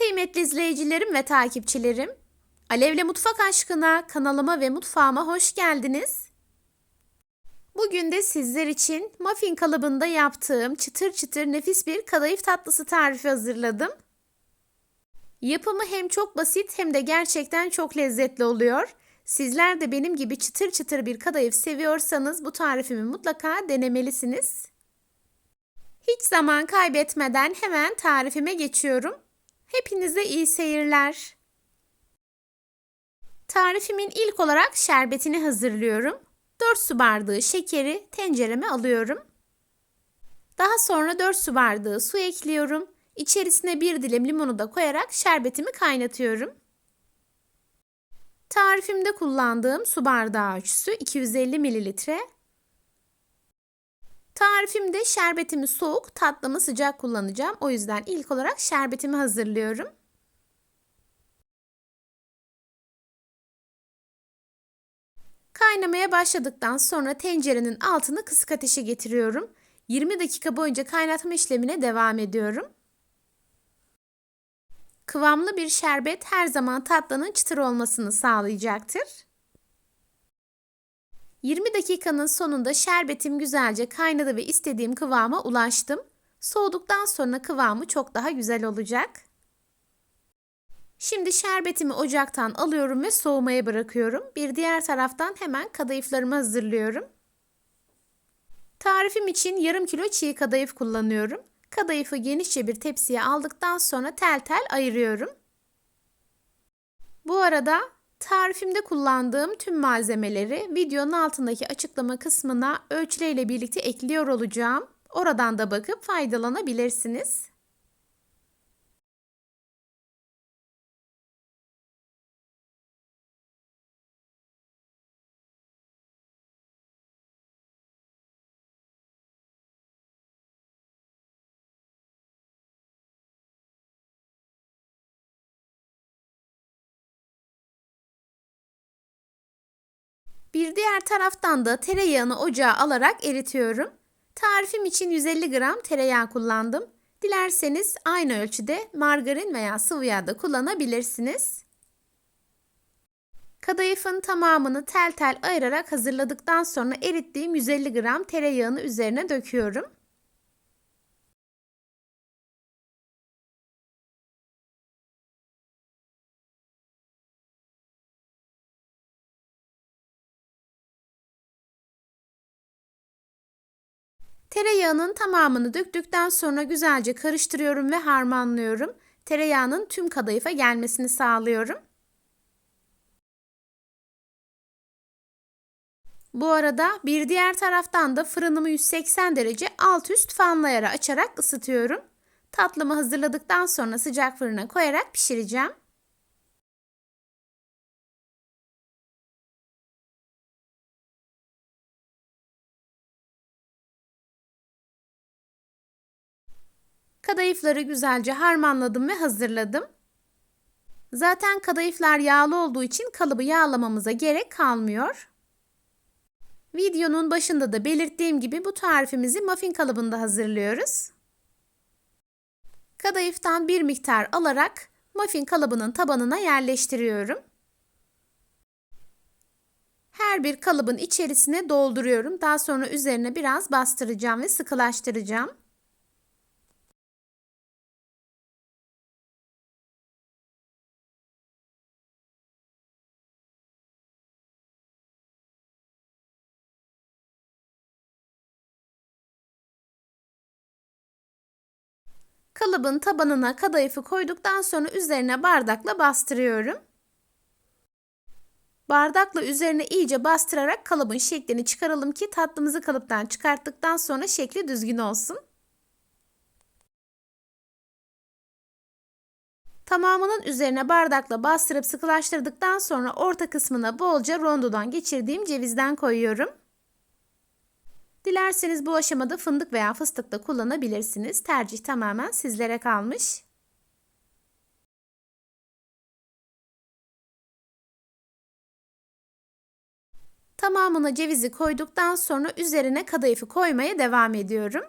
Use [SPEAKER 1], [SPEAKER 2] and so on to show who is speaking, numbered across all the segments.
[SPEAKER 1] Kıymetli izleyicilerim ve takipçilerim, Alevle Mutfak Aşkına kanalıma ve mutfağıma hoş geldiniz. Bugün de sizler için muffin kalıbında yaptığım çıtır çıtır nefis bir kadayıf tatlısı tarifi hazırladım. Yapımı hem çok basit hem de gerçekten çok lezzetli oluyor. Sizler de benim gibi çıtır çıtır bir kadayıf seviyorsanız bu tarifimi mutlaka denemelisiniz. Hiç zaman kaybetmeden hemen tarifime geçiyorum. Hepinize iyi seyirler. Tarifimin ilk olarak şerbetini hazırlıyorum. 4 su bardağı şekeri tencereme alıyorum. Daha sonra 4 su bardağı su ekliyorum. İçerisine bir dilim limonu da koyarak şerbetimi kaynatıyorum. Tarifimde kullandığım su bardağı ölçüsü 250 mililitre. Tarifimde şerbetimi soğuk, tatlımı sıcak kullanacağım. O yüzden ilk olarak şerbetimi hazırlıyorum. Kaynamaya başladıktan sonra tencerenin altını kısık ateşe getiriyorum. 20 dakika boyunca kaynatma işlemine devam ediyorum. Kıvamlı bir şerbet her zaman tatlının çıtır olmasını sağlayacaktır. 20 dakikanın sonunda şerbetim güzelce kaynadı ve istediğim kıvama ulaştım. Soğuduktan sonra kıvamı çok daha güzel olacak. Şimdi şerbetimi ocaktan alıyorum ve soğumaya bırakıyorum. Bir diğer taraftan hemen kadayıflarımı hazırlıyorum. Tarifim için yarım kilo çiğ kadayıf kullanıyorum. Kadayıfı genişçe bir tepsiye aldıktan sonra tel tel ayırıyorum. Bu arada tarifimde kullandığım tüm malzemeleri videonun altındaki açıklama kısmına ölçüleyle birlikte ekliyor olacağım. Oradan da bakıp faydalanabilirsiniz. Bir diğer taraftan da tereyağını ocağa alarak eritiyorum. Tarifim için 150 gram tereyağı kullandım. Dilerseniz aynı ölçüde margarin veya sıvı yağ da kullanabilirsiniz. Kadayıfın tamamını tel tel ayırarak hazırladıktan sonra erittiğim 150 gram tereyağını üzerine döküyorum. Tereyağının tamamını döktükten sonra güzelce karıştırıyorum ve harmanlıyorum. Tereyağının tüm kadayıfa gelmesini sağlıyorum. Bu arada bir diğer taraftan da fırınımı 180 derece alt üst fanlayara açarak ısıtıyorum. Tatlımı hazırladıktan sonra sıcak fırına koyarak pişireceğim. Kadayıfları güzelce harmanladım ve hazırladım. Zaten kadayıflar yağlı olduğu için kalıbı yağlamamıza gerek kalmıyor. Videonun başında da belirttiğim gibi bu tarifimizi muffin kalıbında hazırlıyoruz. Kadayıftan bir miktar alarak muffin kalıbının tabanına yerleştiriyorum. Her bir kalıbın içerisine dolduruyorum. Daha sonra üzerine biraz bastıracağım ve sıkılaştıracağım. Kalıbın tabanına kadayıfı koyduktan sonra üzerine bardakla bastırıyorum. Bardakla üzerine iyice bastırarak kalıbın şeklini çıkaralım ki tatlımızı kalıptan çıkarttıktan sonra şekli düzgün olsun. Tamamının üzerine bardakla bastırıp sıkılaştırdıktan sonra orta kısmına bolca rondodan geçirdiğim cevizden koyuyorum. Dilerseniz bu aşamada fındık veya fıstık da kullanabilirsiniz. Tercih tamamen sizlere kalmış. Tamamına cevizi koyduktan sonra üzerine kadayıfı koymaya devam ediyorum.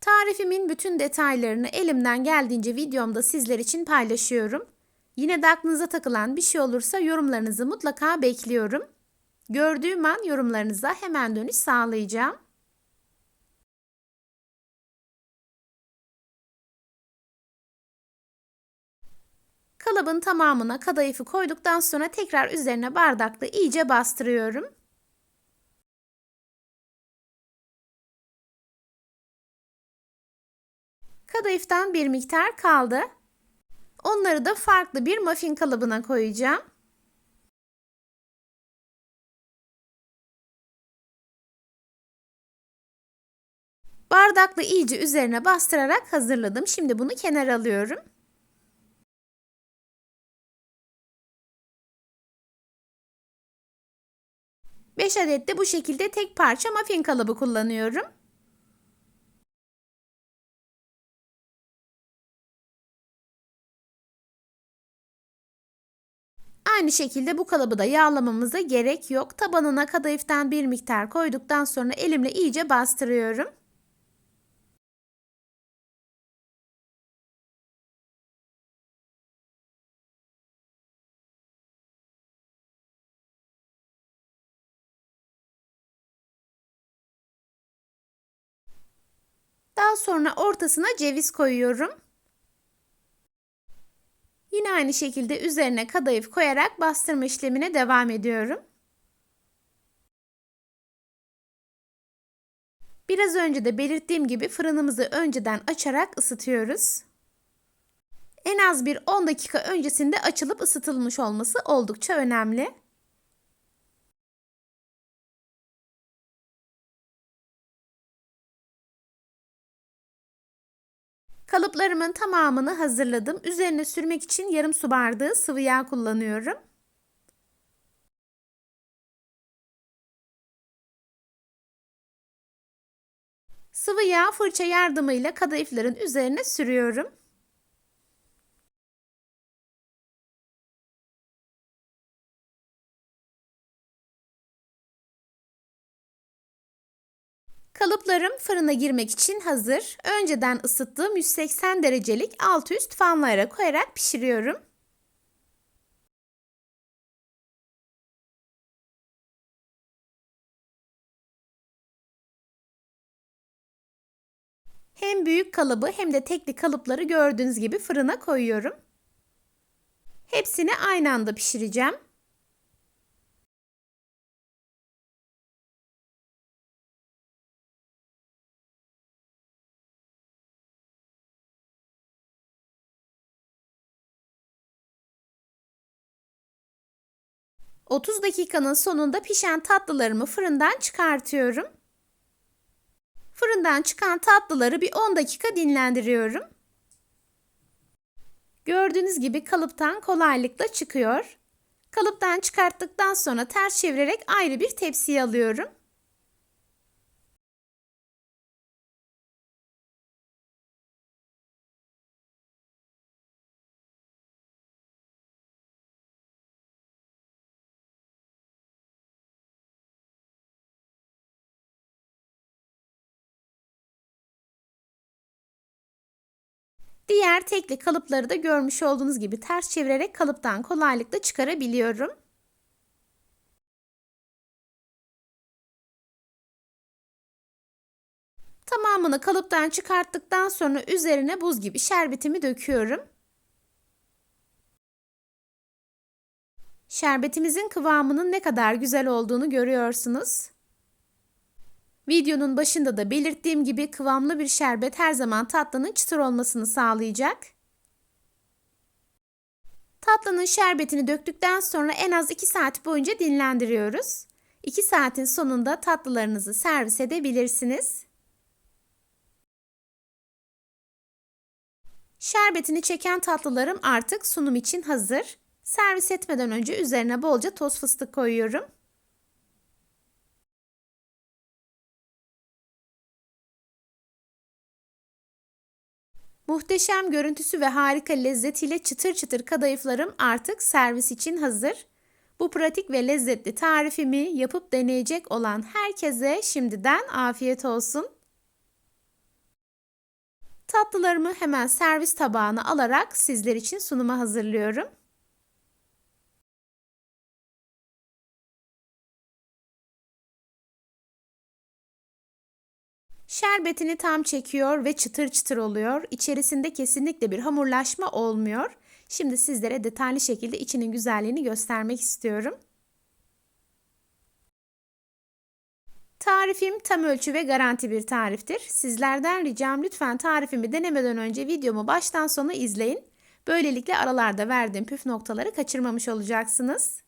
[SPEAKER 1] Tarifimin bütün detaylarını elimden geldiğince videomda sizler için paylaşıyorum. Yine de aklınıza takılan bir şey olursa yorumlarınızı mutlaka bekliyorum. Gördüğüm an yorumlarınıza hemen dönüş sağlayacağım. Kalıbın tamamına kadayıfı koyduktan sonra tekrar üzerine bardakla iyice bastırıyorum. Kadayıftan bir miktar kaldı. Onları da farklı bir muffin kalıbına koyacağım. Bardakla iyice üzerine bastırarak hazırladım. Şimdi bunu kenara alıyorum. Beş adet de bu şekilde tek parça muffin kalıbı kullanıyorum. Aynı şekilde bu kalıbı da yağlamamıza gerek yok. Tabanına kadayıftan bir miktar koyduktan sonra elimle iyice bastırıyorum. Daha sonra ortasına ceviz koyuyorum. Yine aynı şekilde üzerine kadayıf koyarak bastırma işlemine devam ediyorum. Biraz önce de belirttiğim gibi fırınımızı önceden açarak ısıtıyoruz. En az bir 10 dakika öncesinde açılıp ısıtılmış olması oldukça önemli. Kalıplarımın tamamını hazırladım. Üzerine sürmek için yarım su bardağı sıvı yağ kullanıyorum. Sıvı yağ fırça yardımıyla kadayıfların üzerine sürüyorum. Kalıplarım fırına girmek için hazır. Önceden ısıttığım 180 derecelik alt üst fanlara koyarak pişiriyorum. Hem büyük kalıbı hem de tekli kalıpları gördüğünüz gibi fırına koyuyorum. Hepsini aynı anda pişireceğim. 30 dakikanın sonunda pişen tatlılarımı fırından çıkartıyorum. Fırından çıkan tatlıları bir 10 dakika dinlendiriyorum. Gördüğünüz gibi kalıptan kolaylıkla çıkıyor. Kalıptan çıkarttıktan sonra ters çevirerek ayrı bir tepsiye alıyorum. Diğer tekli kalıpları da görmüş olduğunuz gibi ters çevirerek kalıptan kolaylıkla çıkarabiliyorum. Tamamını kalıptan çıkarttıktan sonra üzerine buz gibi şerbetimi döküyorum. Şerbetimizin kıvamının ne kadar güzel olduğunu görüyorsunuz. Videonun başında da belirttiğim gibi kıvamlı bir şerbet her zaman tatlının çıtır olmasını sağlayacak. Tatlının şerbetini döktükten sonra en az 2 saat boyunca dinlendiriyoruz. 2 saatin sonunda tatlılarınızı servis edebilirsiniz. Şerbetini çeken tatlılarım artık sunum için hazır. Servis etmeden önce üzerine bolca toz fıstık koyuyorum. Muhteşem görüntüsü ve harika lezzetiyle çıtır çıtır kadayıflarım artık servis için hazır. Bu pratik ve lezzetli tarifimi yapıp deneyecek olan herkese şimdiden afiyet olsun. Tatlılarımı hemen servis tabağına alarak sizler için sunuma hazırlıyorum. Şerbetini tam çekiyor ve çıtır çıtır oluyor. İçerisinde kesinlikle bir hamurlaşma olmuyor. Şimdi sizlere detaylı şekilde içinin güzelliğini göstermek istiyorum. Tarifim tam ölçü ve garanti bir tariftir. Sizlerden ricam lütfen tarifimi denemeden önce videomu baştan sona izleyin. Böylelikle aralarda verdiğim püf noktaları kaçırmamış olacaksınız.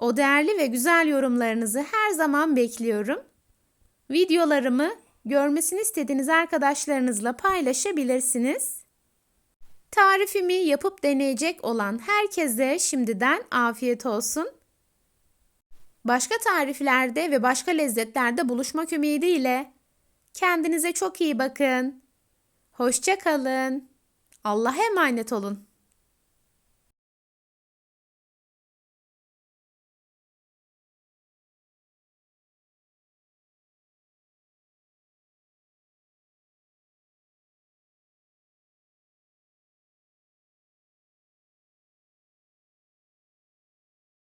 [SPEAKER 1] O değerli ve güzel yorumlarınızı her zaman bekliyorum. Videolarımı görmesini istediğiniz arkadaşlarınızla paylaşabilirsiniz. Tarifimi yapıp deneyecek olan herkese şimdiden afiyet olsun. Başka tariflerde ve başka lezzetlerde buluşmak ümidiyle kendinize çok iyi bakın. Hoşça kalın. Allah'a emanet olun.